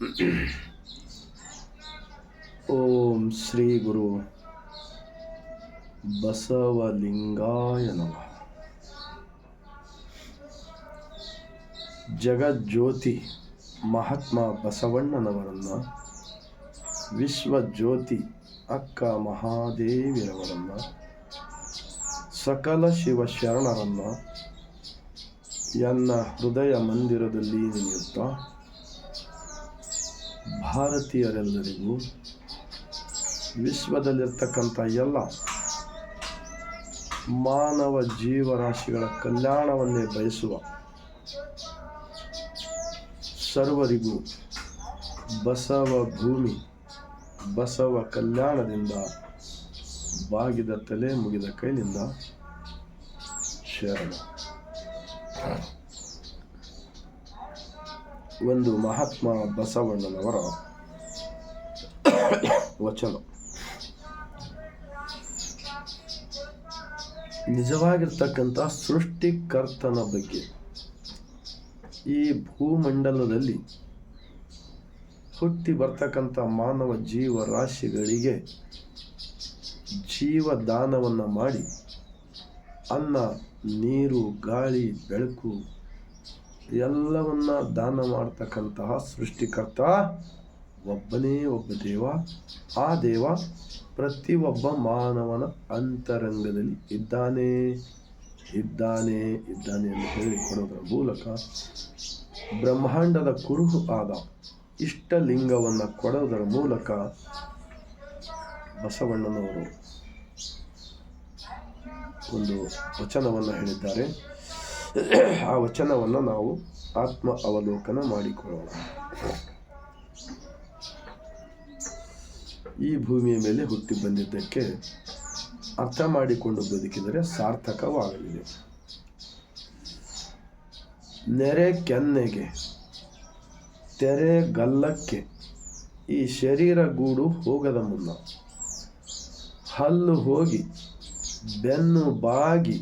ಓಂ ಶ್ರೀ ಗುರು ಬಸವಲಿಂಗಾಯ ನಮಃ. ಜಗಜ್ಯೋತಿ ಮಹಾತ್ಮ ಬಸವಣ್ಣನವರನ್ನು, ವಿಶ್ವಜ್ಯೋತಿ ಅಕ್ಕ ಮಹಾದೇವಿರವರನ್ನು, ಸಕಲ ಶಿವ ಶರಣರನ್ನು ಎನ್ನ ಹೃದಯ ಮಂದಿರದಲ್ಲಿ ನೆನೆಯುತ್ತಾ ಭಾರತೀಯರೆಲ್ಲರಿಗೂ ವಿಶ್ವದಲ್ಲಿರ್ತಕ್ಕಂಥ ಎಲ್ಲ ಮಾನವ ಜೀವರಾಶಿಗಳ ಕಲ್ಯಾಣವನ್ನೇ ಬಯಸುವ ಸರ್ವರಿಗೂ ಬಸವ ಭೂಮಿ, ಬಸವ ಕಲ್ಯಾಣದಿಂದ ಬಾಗಿದ ತಲೆ ಮುಗಿದ ಕೈನಿಂದ ಶರಣ. ಒಂದು ಮಹಾತ್ಮ ಬಸವಣ್ಣನವರ ವಚನ. ನಿಜವಾಗಿರ್ತಕ್ಕಂಥ ಸೃಷ್ಟಿಕರ್ತನ ಬಗ್ಗೆ. ಈ ಭೂಮಂಡಲದಲ್ಲಿ ಹುಟ್ಟಿ ಬರ್ತಕ್ಕಂಥ ಮಾನವ ಜೀವರಾಶಿಗಳಿಗೆ ಜೀವದಾನವನ್ನು ಮಾಡಿ ಅನ್ನ, ನೀರು, ಗಾಳಿ, ಬೆಳಕು ಎಲ್ಲವನ್ನ ದಾನ ಮಾಡ್ತಕ್ಕಂತಹ ಸೃಷ್ಟಿಕರ್ತ ಒಬ್ಬನೇ ಒಬ್ಬ ದೇವ. ಆ ದೇವ ಪ್ರತಿಯೊಬ್ಬ ಮಾನವನ ಅಂತರಂಗದಲ್ಲಿ ಇದ್ದಾನೆ ಇದ್ದಾನೆ ಇದ್ದಾನೆ ಅಂತ ಹೇಳಿಕೊಡೋದರ ಮೂಲಕ ಬ್ರಹ್ಮಾಂಡದ ಕುರುಹು ಆದ ಇಷ್ಟಲಿಂಗವನ್ನು ಕೊಡೋದರ ಮೂಲಕ ಬಸವಣ್ಣನವರು ಒಂದು ವಚನವನ್ನು ಹೇಳಿದ್ದಾರೆ. ಆ ವಚನವನ್ನು ನಾವು ಆತ್ಮ ಅವಲೋಕನ ಮಾಡಿಕೊಳ್ಳೋಣ. ಈ ಭೂಮಿಯ ಮೇಲೆ ಹುಟ್ಟಿ ಬಂದಿದ್ದಕ್ಕೆ ಅರ್ಥ ಮಾಡಿಕೊಂಡು ಬದುಕಿದರೆ ಸಾರ್ಥಕವಾಗಲಿದೆ. ನೆರೆ ಕೆನ್ನೆಗೆ, ತೆರೆ ಗಲ್ಲಕ್ಕೆ ಈ ಶರೀರ ಗೂಡು ಹೋಗದ ಮುನ್ನ ಹಲ್ಲು ಹೋಗಿ ಬೆನ್ನು ಬಾಗಿ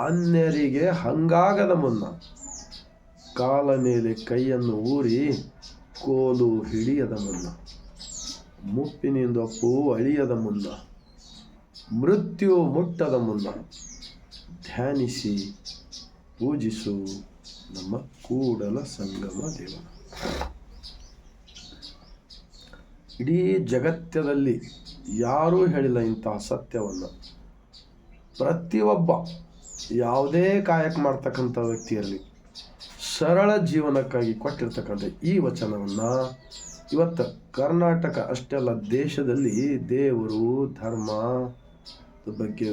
ಅನ್ಯರಿಗೆ ಹಂಗಾಗದ ಮುನ್ನ ಕಾಲ ಮೇಲೆ ಕೈಯನ್ನು ಊರಿ ಕೋಲು ಹಿಡಿಯದ ಮುನ್ನ ಮುಪ್ಪಿನಿಂದೊಪ್ಪು ಅಳಿಯದ ಮುನ್ನ, ಮೃತ್ಯು ಮುಟ್ಟದ ಮುನ್ನ ಧ್ಯಾನಿಸಿ ಪೂಜಿಸು ನಮ್ಮ ಕೂಡಲ ಸಂಗಮ ದೇವನ ಇಡೀ ಜಗತ್ತದಲ್ಲಿ ಯಾರೂ ಹೇಳಿಲ್ಲ ಇಂತಹ ಸತ್ಯವನ್ನು. ಪ್ರತಿಯೊಬ್ಬ ಯಾವುದೇ ಕಾಯಕ ಮಾಡ್ತಕ್ಕಂಥ ವ್ಯಕ್ತಿಯಲ್ಲಿ ಸರಳ ಜೀವನಕ್ಕಾಗಿ ಕೊಟ್ಟಿರ್ತಕ್ಕಂಥ ಈ ವಚನವನ್ನು ಇವತ್ತು ಕರ್ನಾಟಕ ಅಷ್ಟೇ ಅಲ್ಲ, ದೇಶದಲ್ಲಿ ದೇವರು, ಧರ್ಮ ಬಗ್ಗೆ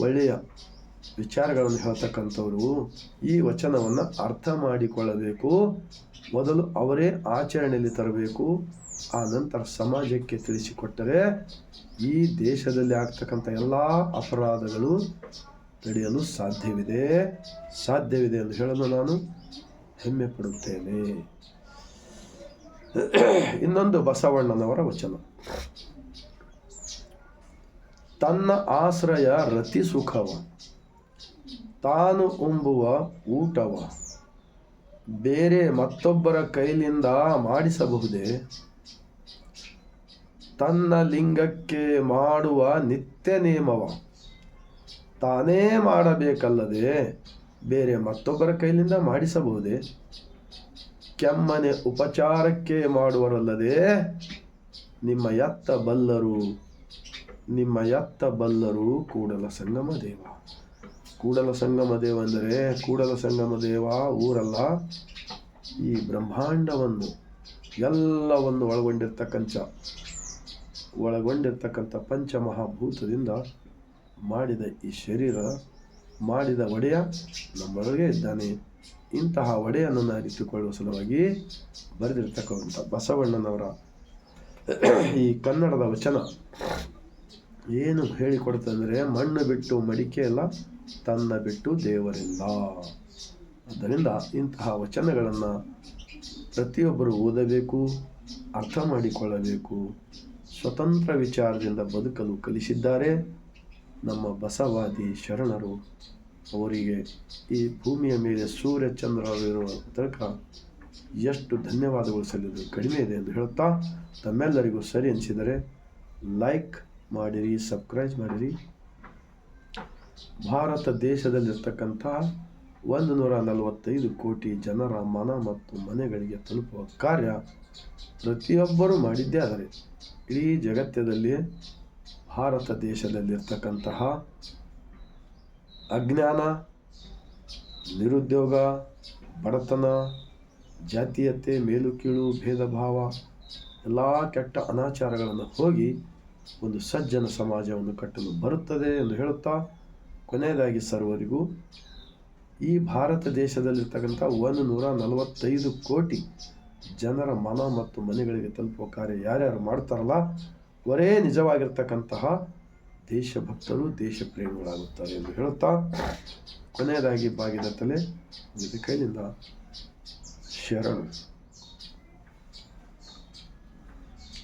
ಒಳ್ಳೆಯ ವಿಚಾರಗಳನ್ನು ಹೇಳ್ತಕ್ಕಂಥವರು ಈ ವಚನವನ್ನು ಅರ್ಥ ಮಾಡಿಕೊಳ್ಳಬೇಕು. ಮೊದಲು ಅವರೇ ಆಚರಣೆಯಲ್ಲಿ ತರಬೇಕು. ಆ ನಂತರ ಸಮಾಜಕ್ಕೆ ತಿಳಿಸಿಕೊಟ್ಟರೆ ಈ ದೇಶದಲ್ಲಿ ಆಗ್ತಕ್ಕಂಥ ಎಲ್ಲ ಅಪರಾಧಗಳು ತಡೆಯಲು ಸಾಧ್ಯವಿದೆ. ಸಾಧ್ಯವಿದೆ ಎಂದು ಹೇಳಲು ನಾನು ಹೆಮ್ಮೆ ಪಡುತ್ತೇನೆ. ಇನ್ನೊಂದು ಬಸವಣ್ಣನವರ ವಚನ. ತನ್ನ ಆಶ್ರಯ ರತಿ ಸುಖವ. ತಾನು ಉಂಬುವ ಊಟವ. ಬೇರೆ ಮತ್ತೊಬ್ಬರ ಕೈಲಿಂದ ಮಾಡಿಸಬಹುದೇ? ತನ್ನ ಲಿಂಗಕ್ಕೆ ಮಾಡುವ ನಿತ್ಯ ನೇಮವ ತಾನೇ ಮಾಡಬೇಕಲ್ಲದೆ ಬೇರೆ ಮತ್ತೊಬ್ಬರ ಕೈಲಿಂದ ಮಾಡಿಸಬಹುದೇ? ಕೆಮ್ಮನೆ ಉಪಚಾರಕ್ಕೆ ಮಾಡುವರಲ್ಲದೆ ನಿಮ್ಮ ಎತ್ತ ಬಲ್ಲರು, ನಿಮ್ಮ ಎತ್ತ ಬಲ್ಲರು ಕೂಡಲ ಸಂಗಮ ದೇವ ಕೂಡಲ ಸಂಗಮ ದೇವ ಅಂದರೆ ಕೂಡಲ ಸಂಗಮ ದೇವ ಊರಲ್ಲ. ಈ ಬ್ರಹ್ಮಾಂಡವನ್ನು ಎಲ್ಲವನ್ನು ಒಳಗೊಂಡಿರ್ತಕ್ಕಂಥ ಒಳಗೊಂಡಿರ್ತಕ್ಕಂಥ ಪಂಚಮಹಾಭೂತದಿಂದ ಮಾಡಿದ ಈ ಶರೀರ, ಮಾಡಿದ ಒಡೆಯ ನಮ್ಮೊಳಗೆ ಇದ್ದಾನೆ. ಇಂತಹ ಒಡೆಯನ್ನು ಅರಿತುಕೊಳ್ಳುವ ಸಲುವಾಗಿ ಬರೆದಿರ್ತಕ್ಕಂಥ ಬಸವಣ್ಣನವರ ಈ ಕನ್ನಡದ ವಚನ ಏನು ಹೇಳಿಕೊಡ್ತಂದರೆ ಮಣ್ಣು ಬಿಟ್ಟು ಮಡಿಕೆ ಅಲ್ಲ ತನ್ನ ಬಿಟ್ಟು ದೇವರಿಂದ. ಆದ್ದರಿಂದ ಇಂತಹ ವಚನಗಳನ್ನು ಪ್ರತಿಯೊಬ್ಬರು ಓದಬೇಕು, ಅರ್ಥ ಮಾಡಿಕೊಳ್ಳಬೇಕು, ಸ್ವತಂತ್ರ ವಿಚಾರದಿಂದ ಬದುಕಲು ಕಲಿಸಿದ್ದಾರೆ. ನಮ್ಮ ಬಸವಾದಿ ಶರಣರು ಅವರಿಗೆ ಈ ಭೂಮಿಯ ಮೇಲೆ ಸೂರ್ಯ ಚಂದ್ರರು ಇರುವ ತನಕ ಎಷ್ಟು ಧನ್ಯವಾದಗಳು ಸಲ್ಲಿದ್ರು ಕಡಿಮೆ ಇದೆ ಎಂದು ಹೇಳುತ್ತಾ ತಮ್ಮೆಲ್ಲರಿಗೂ ಸರಿ ಅನಿಸಿದರೆ ಲೈಕ್ ಮಾಡಿರಿ, ಸಬ್ಸ್ಕ್ರೈಬ್ ಮಾಡಿರಿ. ಭಾರತ ದೇಶದಲ್ಲಿರ್ತಕ್ಕಂಥ ಒಂದು ನೂರ ನಲವತ್ತೈದು ಕೋಟಿ ಜನರ ಮನ ಮತ್ತು ಮನೆಗಳಿಗೆ ತಲುಪುವ ಕಾರ್ಯ ಪ್ರತಿಯೊಬ್ಬರೂ ಮಾಡಿದ್ದೇ ಆದರೆ ಇಡೀ ಜಗತ್ತದಲ್ಲಿ ಭಾರತ ದೇಶದಲ್ಲಿರ್ತಕ್ಕಂತಹ ಅಜ್ಞಾನ, ನಿರುದ್ಯೋಗ, ಬಡತನ, ಜಾತೀಯತೆ ಮೇಲು ಕೀಳು ಭೇದ ಭಾವ ಎಲ್ಲ ಕೆಟ್ಟ ಅನಾಚಾರಗಳನ್ನು ಹೋಗಿ ಒಂದು ಸಜ್ಜನ ಸಮಾಜವನ್ನು ಕಟ್ಟಲು ಬರುತ್ತದೆ ಎಂದು ಹೇಳುತ್ತಾ ಕೊನೆಯದಾಗಿ ಸರ್ವರಿಗೂ, ಈ ಭಾರತ ದೇಶದಲ್ಲಿರ್ತಕ್ಕಂಥ ಒಂದು ನೂರ ನಲವತ್ತೈದು ಕೋಟಿ ಜನರ ಮನ ಮತ್ತು ಮನೆಗಳಿಗೆ ತಲುಪುವ ಕಾರ್ಯ ಯಾರ್ಯಾರು ಮಾಡ್ತಾರಲ್ಲ, ಅವರೇ ನಿಜವಾಗಿರ್ತಕ್ಕಂತಹ ದೇಶಭಕ್ತರು ದೇಶ ಪ್ರೇಮಿಗಳಾಗುತ್ತಾರೆ ಎಂದು ಹೇಳುತ್ತಾ, ಕೊನೆಯದಾಗಿ ಬಾಗಿದ ತಲೆ ಇದು ಕೈಯಿಂದ ಶರಣು.